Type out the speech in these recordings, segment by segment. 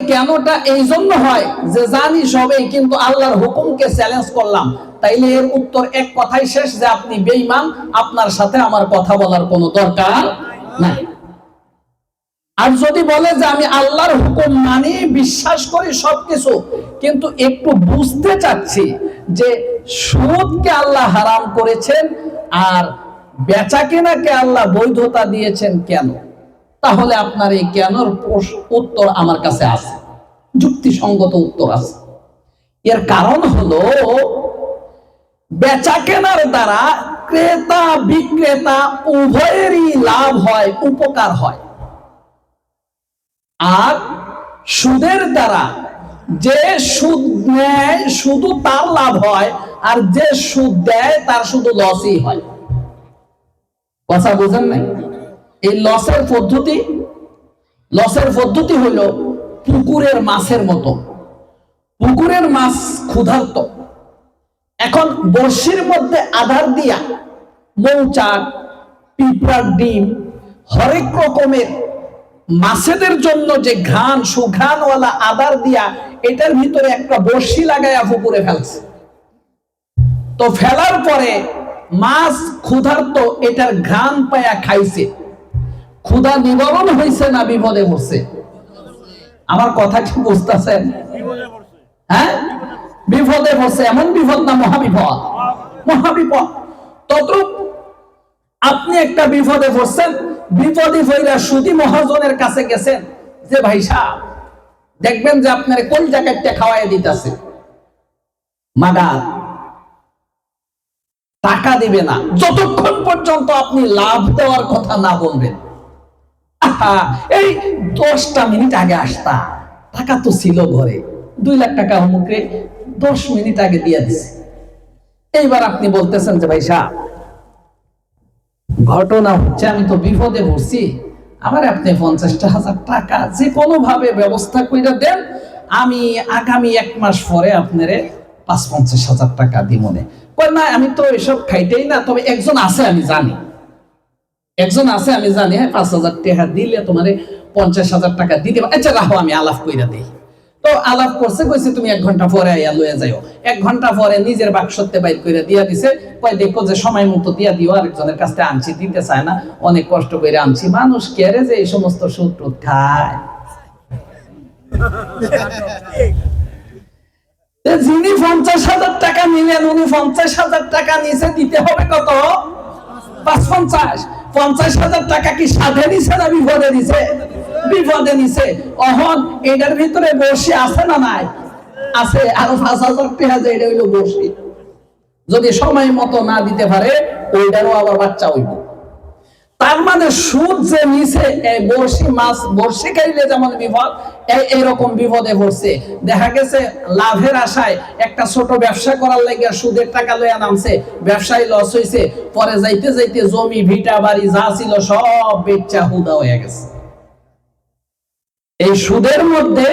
কেনটা এই জন্য হয় যে জানি সবে কিন্তু আল্লাহর হুকুমকে চ্যালেঞ্জ করলাম। তাইলে এর উত্তর এক কথাই শেষ যে আপনি বেঈমান, আপনার সাথে আমার কথা বলার কোনো দরকার নাই। আর যদি বলে যে আমি আল্লাহর হুকুম মানি, বিশ্বাস করি সবকিছু, কিন্তু একটু বুঝতে চাচ্ছি যে সুদকে আল্লাহ হারাম করেছেন আর বেচা কেনাকে আল্লাহ বৈধতা দিয়েছেন কেন? তাহলে আপনার এই কেনর উত্তর আমার কাছে আছে। যুক্তিসঙ্গত উত্তর আছে। এর কারণ হলো বেচা কেনার দ্বারা ক্রেতা বিক্রেতা উভয়েরই লাভ হয়, উপকার হয়। আর সুদের দ্বারা যে সুদ নেয়, শুধু তার লাভ হয়, আর যে সুদ দেয়, তার শুধু লসই হয়। কথা বুঝেন নাই? এই লসের পদ্ধতি লসের পদ্ধতি হলো পুকুরের মাছের মতো। পুকুরের মাছ ক্ষুধার্ত। এখন বর্ষির মধ্যে আধার দিয়া মৌচাক, পিঁপড়ার ডিম, হরেক রকমের মাছেদের জন্য যে ঘ্রাণ, সুঘ্রাণওয়ালা আদার দিয়া এটার ভিতরে একটা বর্ষি লাগাইয়া পুকুরে ফেলছে। তো ফেলার পরে মাছ ক্ষুধার্ত, এটার ঘ্রাণ পায়া খাইছে। ক্ষুধা নিবারণ হয়েছে না বিপদে পড়ছে? আমার কথা কি বুঝতেছেন? হ্যাঁ? বিপদে পড়ছে, এমন বিপদ না মহাবিপদ? মহাবিপদ। তদ্রুপ আপনি একটা বিপদে পড়ছেন, বিপদে পড়লে সুদী মহাজনের কাছে গেছেন যে, ভাই সাহেব, দেখবেন যে আপনার কোন জায়গাটা খাওয়াই দিতেছে। মাগার, টাকা দিবে না। যতক্ষণ পর্যন্ত আপনি লাভ দেওয়ার কথা না বলবেন এই দশটা মিনিট আগে আসতা। টাকা তো ছিল ঘরে। দুই লাখ টাকা অমুকে দশ মিনিট আগে দিয়ে দিছে। এইবার আপনি বলতেছেন যে, ভাই সাহেব ঘটনা হচ্ছে, আমি তো বিপদে পড়ছি। আমার আপনি পঞ্চাশটা হাজার টাকা যে কোনো ভাবে ব্যবস্থা করে দেন, আমি আগামী এক মাস পরে আপনারে পাঁচ পঞ্চাশ হাজার টাকা দিব না, আমি তো এসব খাইতেই না, তবে একজন আছে, আমি জানি। একজন আছে, আমি জানি হ্যাঁ পাঁচ হাজার টাকা দিলে তোমারে পঞ্চাশ হাজার টাকা দিতে আচ্ছা রাখো আমি আলাপ কইরা দিই। তো আলাপ করছে, কইছে, তুমি এক ঘণ্টা পরে আইয়া লইয়া যাও এক ঘণ্টা পরে নিজের বাক্সতে বাইর করে দিয়া দিছে, কয়, দেখো যে সময় মতো দিয়া দিও, আরেকজনের কাছ থেকে আনছি, দিতে চায় না, অনেক কষ্ট করে আনছি। মানুষ কেরে যে এই সমস্ত টুদ খায় যিনি পঞ্চাশ হাজার টাকা নিলেন, উনি পঞ্চাশ হাজার টাকা নিচে দিতে হবে কত? পাঁচ পঞ্চাশ। পঞ্চাশ হাজার টাকা কি সাধে না বিপদে বিপদে নিছে। অহন, এটার ভিতরে বসে আছে না নাই? আছে, আরও পাঁচ হাজার এটা হইল বসি। যদি সময় মতো না দিতে পারে, ওইটারও আবার বাচ্চা হইব। তার মানে সুদ যে নিছে বর্ষি মাছ বর্ষি খাইলে যেমন বিপদ এই এরকম বিপদে পড়ছে। দেখা গেছে, লাভের আশায় একটা ছোট ব্যবসা করার লাগিয়া সুদের টাকা লইয়া নামছে। ব্যবসায় লস হইছে। পরে যাইতে যাইতে জমি, ভিটা, বাড়ি যা ছিল সব বেচা হুদা হয়ে গেছে। এই সুদের মধ্যে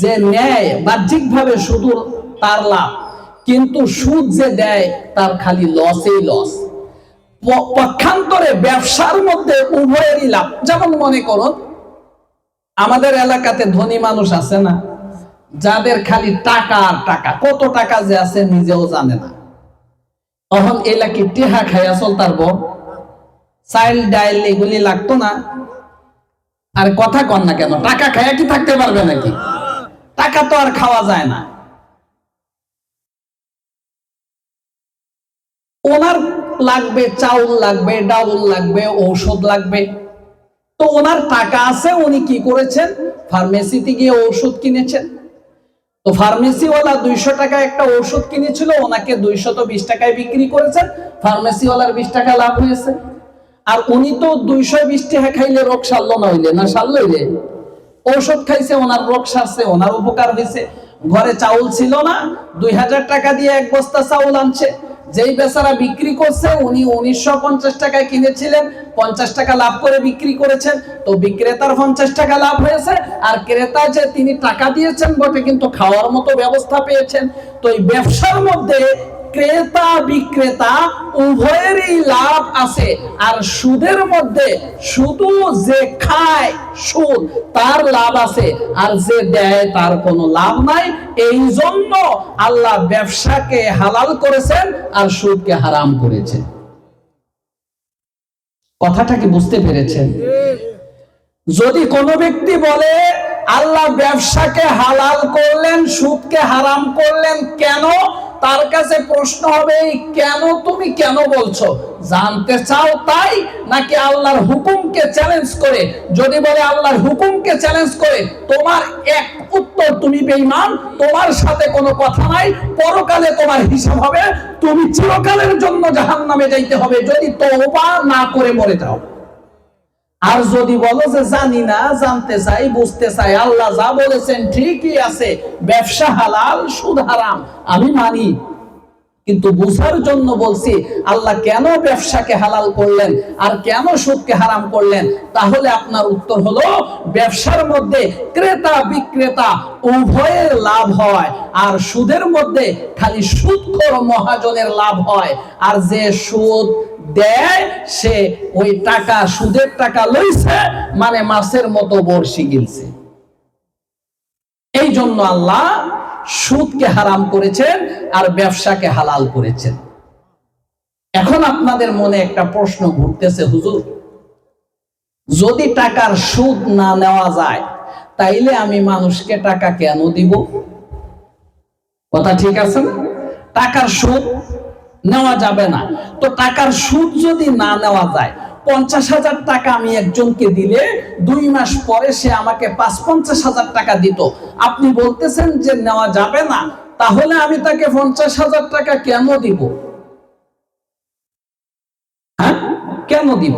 যে নেয় বাহ্যিক ভাবে শুধু তার লাভ। কিন্তু সুদ যে দেয়, তার খালি লসেই লস পক্ষান্তরে ব্যবসার মধ্যে উভয়েরই লাভ। যেমন মনে করুন আমাদের এলাকাতে ধনী মানুষ আছে না, যাদের খালি টাকা আর টাকা, কত টাকা যে আছে নিজেও জানে না। তখন এলাকি টেহা খাইয়া চলতার বউ চাইল্ড ডাইল এগুলি লাগতো না? আর কথা কন না কেন, টাকা খাইয়া কি থাকতে পারবে নাকি? টাকা তো আর খাওয়া যায় না। ওনার লাগবে, চাউল লাগবে, ডাউল লাগবে, ঔষধ লাগবে। তো ওনার টাকা আছে, উনি কি করেছেন? ফার্মেসিতে গিয়ে ঔষধ কিনেছেন। তো ফার্মেসিওয়ালা দুইশো টাকা একটা ওষুধ কিনেছিল, ওনাকে দুইশত বিশ টাকায় বিক্রি করেছেন। ফার্মেসিওয়ালার বিশ টাকা লাভ হয়েছে। আর উনি তো দুইশো বিশ টাকা খাইলে রোগ সারলো না হইলে, না সারলো হইলে ঔষধ খাইছে, ওনার রোগ সারছে, ওনার উপকার হয়েছে। ঘরে চাউল ছিল না, দুই হাজার টাকা দিয়ে এক বস্তা চাউল আনছে। যেই বেচারা বিক্রি করছে, উনি উনিশশো পঞ্চাশ টাকায় কিনেছিলেন, পঞ্চাশ টাকা লাভ করে বিক্রি করেছেন। তো বিক্রেতার পঞ্চাশ টাকা লাভ হয়েছে, আর ক্রেতা যে তিনি টাকা দিয়েছেন বটে, কিন্তু খাওয়ার মতো ব্যবস্থা পেয়েছেন। তো এই ব্যবসার মধ্যে ক্রেতা বিক্রেতা উভয়েরই লাভ আছে। আর সুদের মধ্যে শুধু যে খায় সুদ তার লাভ আছে। আর যে দেয় তার কোনো লাভ নাই। এই জন্য আল্লাহ ব্যবসাকে হালাল করেছেন আর সুদকে হারাম করেছেন। কথাটা কি বুঝতে পেরেছেন? যদি কোনো ব্যক্তি বলে আল্লাহ ব্যবসাকে হালাল করলেন, সুদকে হারাম করলেন কেন? তার কাছে প্রশ্ন হবে, "এই কেন তুমি কেন বলছো? জানতে চাও তাই? নাকি আল্লাহর হুকুমকে চ্যালেঞ্জ করে? যদি বলে আল্লাহর হুকুমকে চ্যালেঞ্জ করে, তোমার এক উত্তর তুমি বেঈমান, তোমার সাথে কোনো কথা নাই, পরকালে তোমার হিসাব হবে, তুমি চিরকালের জন্য জাহান্নামে যাইতে হবে, যদি তওবা না করে মরে যাও। আর যদি বলো যে জানি না, জানতে চাই, বুঝতে চাই, আল্লাহ যা বলেছেন ঠিকই আছে। ব্যবসা হালাল, সুদ হারাম। আমি মানি কিন্তু বুঝার জন্য বলছি, আল্লাহ কেন ব্যবসাকে হালাল করলেন আর কেন সুদকে হারাম করলেন? তাহলে আপনার উত্তর হলো, ব্যবসার মধ্যে ক্রেতা বিক্রেতা উভয়ের লাভ হয় আর সুদের মধ্যে খালি সুদখোর মহাজনের লাভ হয়। আর যে সুদ দেয়, সে ওই টাকা, সুদের টাকা লইছে মানে মাছের মতো বর্ষি গিলছে। এই জন্য আল্লাহ সুদকে হারাম করেছেন আর ব্যবসাকে হালাল করেছেন। এখন আপনাদের মনে একটা প্রশ্ন ঘুরতেছে, হুজুর। যদি টাকার সুদ না নেওয়া যায়, তাইলে আমি মানুষকে টাকা কেন দিব? কথা ঠিক আছে না? টাকার সুদ নেওয়া যাবে না। তো টাকার সুদ যদি না নেওয়া যায় পঞ্চাশ হাজার টাকা আমি একজনকে দিলে দুই মাস পরে সে আমাকে পাঁচ পঞ্চাশ হাজার টাকা দিত। আপনি বলতেছেন যে নেওয়া যাবে না, তাহলে আমি তাকে পঞ্চাশ হাজার টাকা কেন দিব? হ্যাঁ? কেন দিব?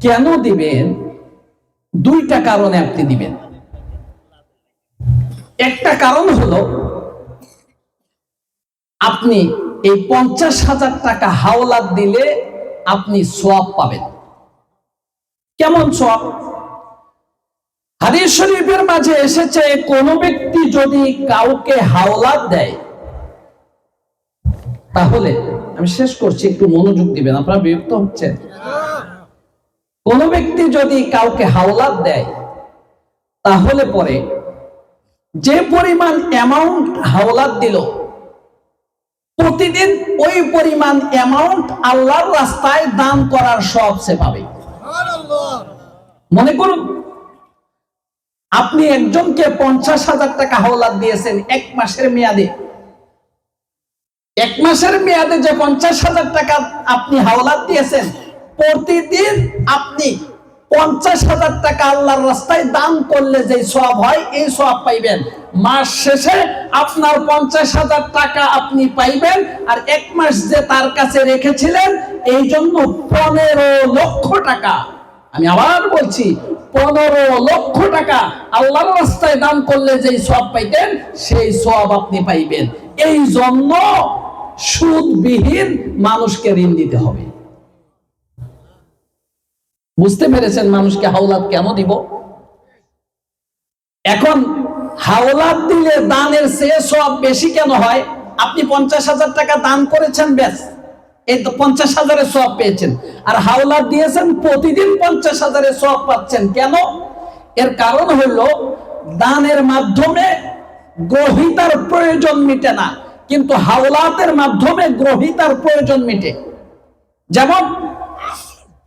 কেন দিবেন? দুইটা কারণে আপনি দিবেন। একটা কারণ হলো, আপনি এই পঞ্চাশ হাজার টাকা হাওলাত দিলে আপনি সোয়াব পাবেন। কেমন সোয়াব হাদিস শরীফের মাঝে এসেছে, কোন ব্যক্তি যদি কাউকে হাওলাত দেয়, তাহলে, আমি শেষ করছি, একটু মনোযোগ দিবেন, আপনারা বিরক্ত হচ্ছেন? কোন ব্যক্তি যদি কাউকে হাওলাত দেয়, তাহলে পরে যে পরিমাণ অ্যামাউন্ট হাওলাত দিল, প্রতিদিন ওই পরিমাণ অ্যামাউন্ট আল্লাহর রাস্তায় দান করার সব সে পাবে। মনে করুন, আপনি একজনকে পঞ্চাশ হাজার টাকা হাওলাত দিয়েছেন এক মাসের মেয়াদে। এক মাসের মেয়াদে যে পঞ্চাশ হাজার টাকা আপনি হাওলাত দিয়েছেন, প্রতিদিন আপনি পঞ্চাশ হাজার টাকা আল্লাহর রাস্তায় দান করলে যে সব হয়, এই সব পাইবেন। মাস শেষে আপনার পঞ্চাশ হাজার টাকা আপনি পাইবেন আর এক মাস যে তার কাছে রেখেছিলেন এই জন্য পনেরো লক্ষ টাকা। আমি আবার বলছি, পনেরো লক্ষ টাকা আল্লাহর রাস্তায় দান করলে যে সব পাইতেন, সেই সব আপনি পাইবেন। এই জন্য সুদবিহীন মানুষকে ঋণ দিতে হবে। বুঝতে পেরেছেন মানুষকে হাওলাত কেন দিব? এখন হাওলাত দিলে দানের চেয়ে সব বেশি কেন হয়? আপনি পঞ্চাশ হাজার টাকা দান করেছেন, ব্যাস। এই তো পঞ্চাশ হাজারের সব পেয়েছেন। আর হাওলাত দিয়েছেন, প্রতিদিন পঞ্চাশ হাজারের সব পাচ্ছেন। কেন? এর কারণ হলো দানের মাধ্যমে গ্রহিতার প্রয়োজন মিটে না, কিন্তু হাওলাতের মাধ্যমে গ্রহিতার প্রয়োজন মিটে। যেমন,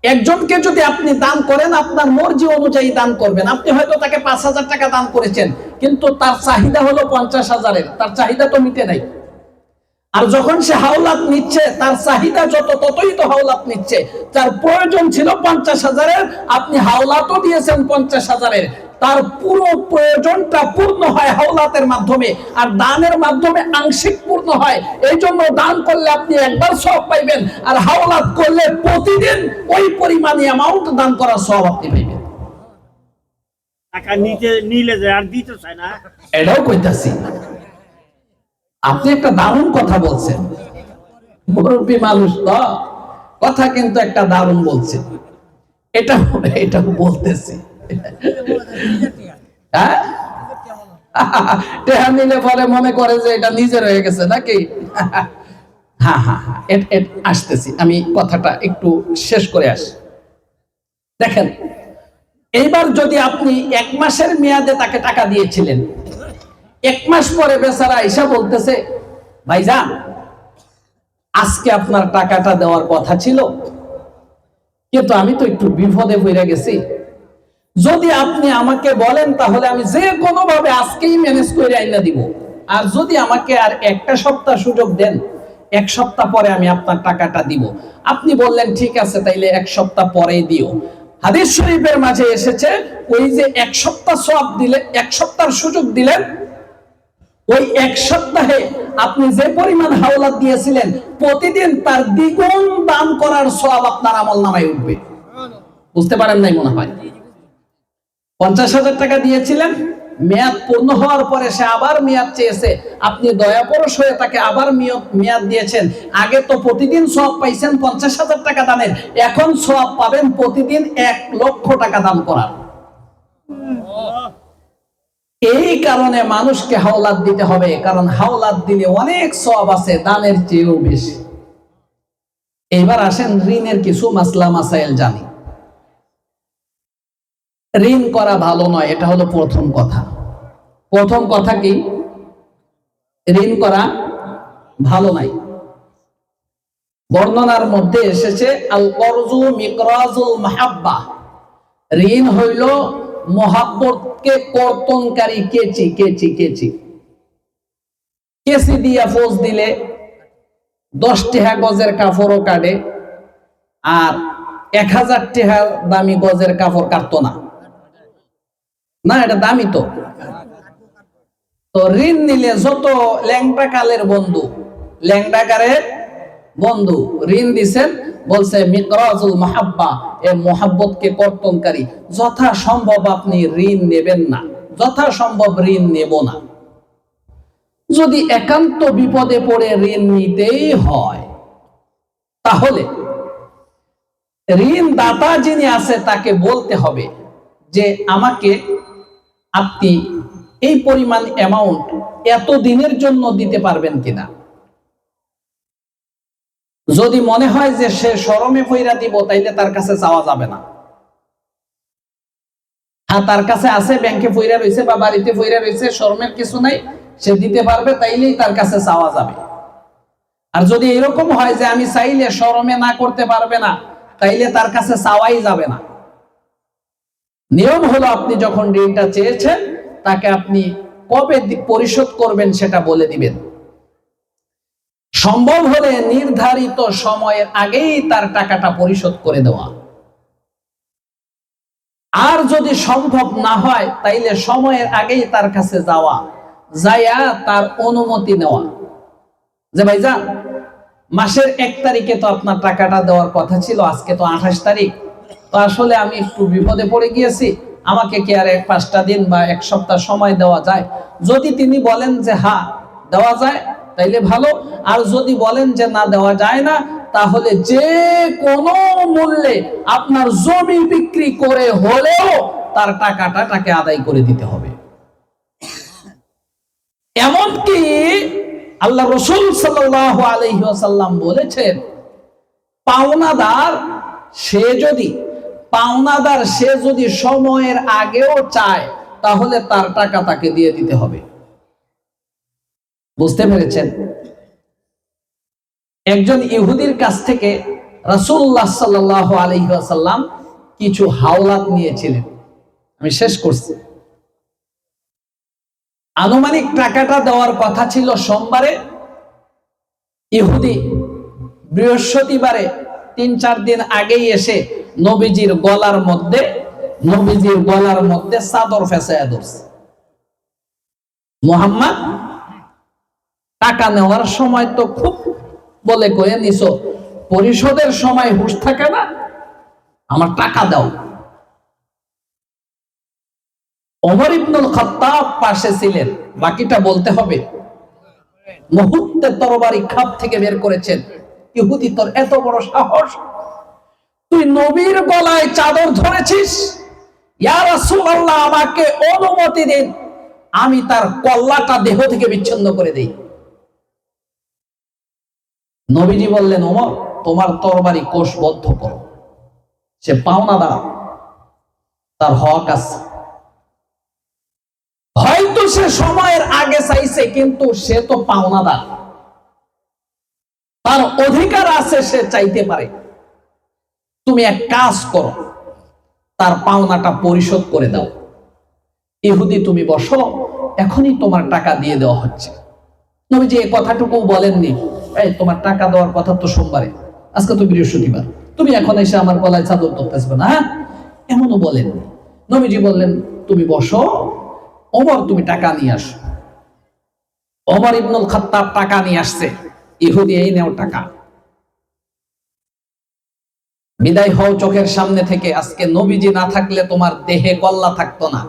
একজনকে যদি আপনি দান করেন, আপনার মর্জি অনুযায়ী দান করবেন। আপনি হয়তো তাকে পাঁচ হাজার টাকা দান করেছেন, কিন্তু তার চাহিদা হলো পঞ্চাশ হাজারের। তার চাহিদা তো মিটে নাই। আর যখন সে হাওলাত নিচ্ছে তার চাহিদা যত ততই তো হাওলাত নিচ্ছে। তার প্রয়োজন ছিল পঞ্চাশ হাজারের আপনি হাওলাতও দিয়েছেন পঞ্চাশ হাজারের। তার পুরো প্রয়োজনটা পূর্ণ হয় হাওলাতের মাধ্যমে আর দানের মাধ্যমে আংশিক পূর্ণ হয়। এই জন্য দান করলে আপনি একবার সব পাইবেন আর হাওলাত করলে প্রতিদিন ওই পরিমাণে অ্যামাউন্ট দান করার সব আপনি পাইবেন। টাকা নিতে নিলে আর দিতে চায় না। এটাও কইতাছি। আপনি একটা দারুণ কথা বলছেন। মুরব্বী মানুষ তো, কথা কিন্তু একটা দারুণ বলছে। এটা এটা বলতেছি। হ্যাঁ? নিলে পরে মনে করে যে এটা নিজের হয়ে গেছে নাকি? হ্যাঁ হ্যাঁ হ্যাঁ আসতেছি। আমি কথাটা একটু শেষ করে আসি। দেখেন, এইবার যদি আপনি এক মাসের মেয়াদে তাকে টাকা দিয়েছিলেন এক মাস পরে বেচারা ঈশা বলতেছে, ভাইজান, আজকে আপনার টাকাটা দেওয়ার কথা ছিল, কিন্তু আমি তো একটু বিপদে পড়ে গেছি। যদি আপনি আমাকে বলেন, তাহলে আমি যে কোনো ভাবে আজকেই ম্যানেজ করে আইনা দিব। আর যদি আমাকে আর একটা সপ্তাহ সুযোগ দেন, এক সপ্তাহ পরে আমি আপনার টাকাটা দিব। আপনি বললেন, ঠিক আছে, তাইলে এক সপ্তাহ পরেই দিও। হাদিস শরীফের মাঝে এসেছে, ওই যে এক সপ্তাহ সব দিলে, এক সপ্তাহের সুযোগ দিলেন ওই এক সপ্তাহে আপনি যে পরিমাণ হাওলাত দিয়েছিলেন, প্রতিদিন তার দ্বিগুণ দান করার সব আপনার আমল নামায় উঠবে। বুঝতে পারেন নাই মনে হয়? পঞ্চাশ হাজার টাকা দিয়েছিলেন, মেয়াদ পূর্ণ হওয়ার পরে সে আবার মেয়াদ চেয়েছে। আপনি দয়াপরশ হয়ে তাকে আবার মেয়াদ দিয়েছেন। আগে তো প্রতিদিন সব পাইছেন পঞ্চাশ হাজার টাকা দানের এখন সব পাবেন প্রতিদিন এক লক্ষ টাকা দান করার। এই কারণে মানুষকে হাওলাত দিতে হবে, কারণ হাওলাত দিলে অনেক সব আছে, দানের চেয়েও বেশি। এইবার আসেন ঋণের কিছু মাসলা মাসাইল জানি। ঋণ করা ভালো নয়, এটা হলো প্রথম কথা। প্রথম কথা কি? ঋণ করা ভালো নাই। বর্ণনার মধ্যে এসেছে আল করজু মিকরাজুল মাহাব্বা। ঋণ হইল মহাব্বতকে কর্তনকারী কেচি কেচি কেচি। কেসি দিয়া ফোজ দিলে দশ টেহা গজের কাপড়ও কাটে আর এক হাজার টেহা দামি গজের কাপড় কাটতো না। না, এটা দামি তো। তো ঋণ নিলে যত ল্যাংটা কালের বন্ধু ল্যাংটা কালের বন্ধু, ঋণ দিছেন বলছে মিকরাজুল মাহাব্বা, এ মোহাব্বতকে কর্তনকারী। যথা সম্ভব আপনি ঋণ নেবেন না। যথা সম্ভব ঋণ নেব না। যদি একান্ত বিপদে পড়ে ঋণ নিতেই হয়, তাহলে ঋণ দাতা যিনি আছে, তাকে বলতে হবে যে, আমাকে আপনি এই পরিমাণ অ্যামাউন্ট এত দিনের জন্য দিতে পারবেন কিনা? যদি মনে হয় যে সে সরমে পইরা দিব, তাইলে তার কাছে চাওয়া যাবে না। হ্যাঁ তার কাছে আছে, ব্যাংকে পইরা রয়েছে বা বাড়িতে পইরা রয়েছে শরমের কিছু নাই, সে দিতে পারবে, তাইলেই তার কাছে চাওয়া যাবে। আর যদি এরকম হয় যে আমি চাইলে শরমে না করতে পারবে না, তাইলে তার কাছে চাওয়াই যাবে না। নিয়ম হলো আপনি যখন ঋণটা চেয়েছেন, তাকে আপনি কবে পরিশোধ করবেন সেটা বলে দিবেন। সম্ভব হলে নির্ধারিত সময়ের আগেই তার টাকাটা পরিশোধ করে দেওয়া। আর যদি সম্ভব না হয়, তাইলে সময়ের আগেই তার কাছে যাওয়া, যাইয়া তার অনুমতি নেওয়া। যে ভাই যান মাসের এক তারিখে তো আপনার টাকাটা দেওয়ার কথা ছিল, আজকে তো আঠাশ তারিখ। তো আসলে আমি একটু বিপদে পড়ে গিয়েছি। আমাকে কি আর এক পাঁচটা দিন বা এক সপ্তাহ সময় দেওয়া যায়? যদি তিনি বলেন যে হ্যাঁ দেওয়া যায় তাইলে ভালো। আর যদি বলেন যে না দেওয়া যায় না, তাহলে যে কোনো মূল্যে আপনার জমি বিক্রি করে হলেও তার টাকাটা তাকে আদায় করে দিতে হবে। এমনকি আল্লাহ রসুল সাল্লাহ আলহিহাসাল্লাম বলেছেন, পাওনাদার সে যদি, পাওনাদার সে যদি সময়ের আগেও চায়, তাহলে তার টাকা তাকে দিয়ে দিতে হবে। বুঝতে পেরেছেন? একজন ইহুদির কাছ থেকে রাসূলুল্লাহ সাল্লাল্লাহু আলাইহি ওয়াসাল্লাম কিছু হাওলাত নিয়েছিলেন। আমি শেষ করছি। আনুমানিক টাকাটা দেওয়ার কথা ছিল সোমবারে, ইহুদি বৃহস্পতিবারে তিন চার দিন আগেই এসে নবীজির গলার মধ্যে, নবীজির গলার মধ্যে চাদর ফেসায় ধরছে। মোহাম্মদ টাকা নেওয়ার সময় তো খুব বলে কয়ে নিছো, পরিশোধের সময় হুশ থাকে না? আমার টাকা দাও। ওমর ইবনুল খাত্তাব পাশে ছিলেন, বাকিটা বলতে হবে। মুহূর্তে তরবারি খাপ থেকে বের করেছেন। ইহুদি তোর এত বড় সাহস। তুই নবীর গলায় চাদর ধরেছিস? আমাকে অনুমতি দিন। আমি তার কল্লাটা দেহ থেকে বিচ্ছিন্ন করে দেই। নবীজি বললেন, ওমর, তোমার তরবারি কোষবদ্ধ করো। সে পাওনা দাঁড়া তার হক আছে। হয়তো সে সময়ের আগে চাইছে, কিন্তু সে তো পাওনাদার। তার অধিকার আছে, সে চাইতে পারে। তুমি এক কাজ করো, তার পাওনাটা পরিশোধ করে দাও। ইহুদি তুমি বসো, এখনই তোমার টাকা দিয়ে দেওয়া হচ্ছে। নবীজি এই কথাটুকু বলেননি। এই, তোমার টাকা দেওয়ার কথা তো সোমবারে। আজকে তো বৃহস্পতিবার। তুমি এখন এসে আমার গলায় চাদর না হ্যাঁ? এমনও বলেননি নবীজি বললেন, তুমি বসো। তুমি টাকা নিয়ে আসো। ইবনুল খাত্তাব টাকা নিয়ে আসছে। ইহুদি, এই নেও টাকা। বিদায় হও চোখের সামনে থেকে। আজকে নবীজি না থাকলে তোমার দেহে গল্লা থাকতো না।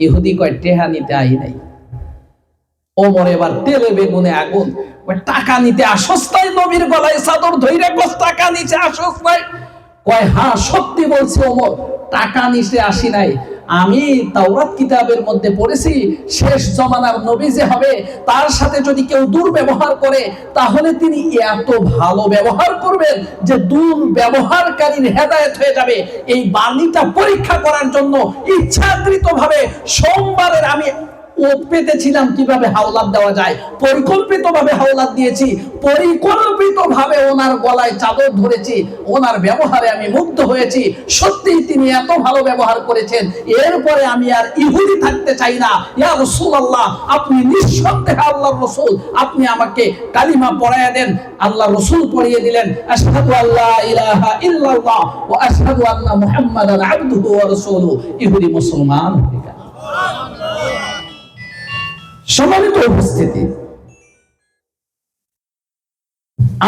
ইহুদি কয়, টেহা নিতে আই নাই। ওমর এবার তেলে বেগুনে আগুন টাকা নিতে আসস নাই নবীর গলায় চাদর ধইরে কস টাকা নিচে আসস নাই। কয় হ্যাঁ সত্যি বলছি ওমর, টাকা নিচে আসি নাই। আমি তাওরাত কিতাবের মধ্যে পড়েছি, শেষ জমানার নবী যে হবে, তার সাথে যদি কেউ দুর্ব্যবহার করে, তাহলে তিনি এত ভালো ব্যবহার করবেন যে দুর্ব্যবহারকারীর হেদায়েত হয়ে যাবে। এই বাণীটা পরীক্ষা করার জন্য ইচ্ছাকৃত ভাবে সোমবারের আমি পেতেছিলাম কীভাবে হাওলাত দেওয়া যায়? পরিকল্পিত ভাবে হাওলাত দিয়েছি পরিকল্পিত ভাবে ওনার গলায় চাদর ধরেছি, ওনার ব্যবহারে আমি মুগ্ধ হয়েছি। সত্যিই তিনি এত ভালো ব্যবহার করেছেন, এরপরে আমি আর থাকতে চাই না। ইয়া রাসূলুল্লাহ, আপনি নিঃসন্দেহে আল্লাহর রাসূল, আপনি আমাকে কালিমা পড়ায়া দেন আল্লাহ রাসূল পড়িয়ে দিলেন। আশহাদু আল্লা ইলাহা ইল্লাল্লাহ, ওয়া আশহাদু আন্না মুহাম্মাদান আবদুহু ওয়া রাসূলুহু। ইহুদি মুসলমান হয়ে গেল। সম্মানিত উপস্থিতি।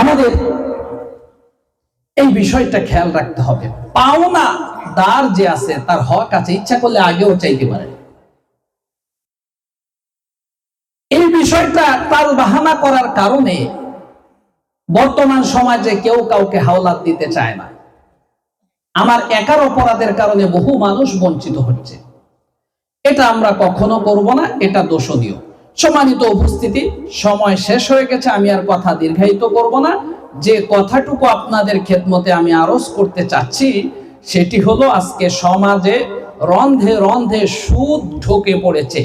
আমাদের এই বিষয়টা খেয়াল রাখতে হবে। পাওনা দার যে আছে, তার হক আছে, ইচ্ছা করলে আগেও চাইতে পারে। এই বিষয়টা তাল বাহানা করার কারণে বর্তমান সমাজে কেউ কাউকে হাওলাত দিতে চায় না। আমার একার অপরাধের কারণে বহু মানুষ বঞ্চিত হচ্ছে। এটা আমরা কখনো করব না, এটা দোষণীয়। সম্মানিত উপস্থিতি, সময় শেষ হয়ে গেছে, আমি আর কথা দীর্ঘায়িত করব না। যে কথাটুকু আপনাদের খেদমতে আমি আরজ করতে চাচ্ছি, সেটি হলো আজকে সমাজে রন্ধে রন্ধে সুদ ঢোকে পড়েছে।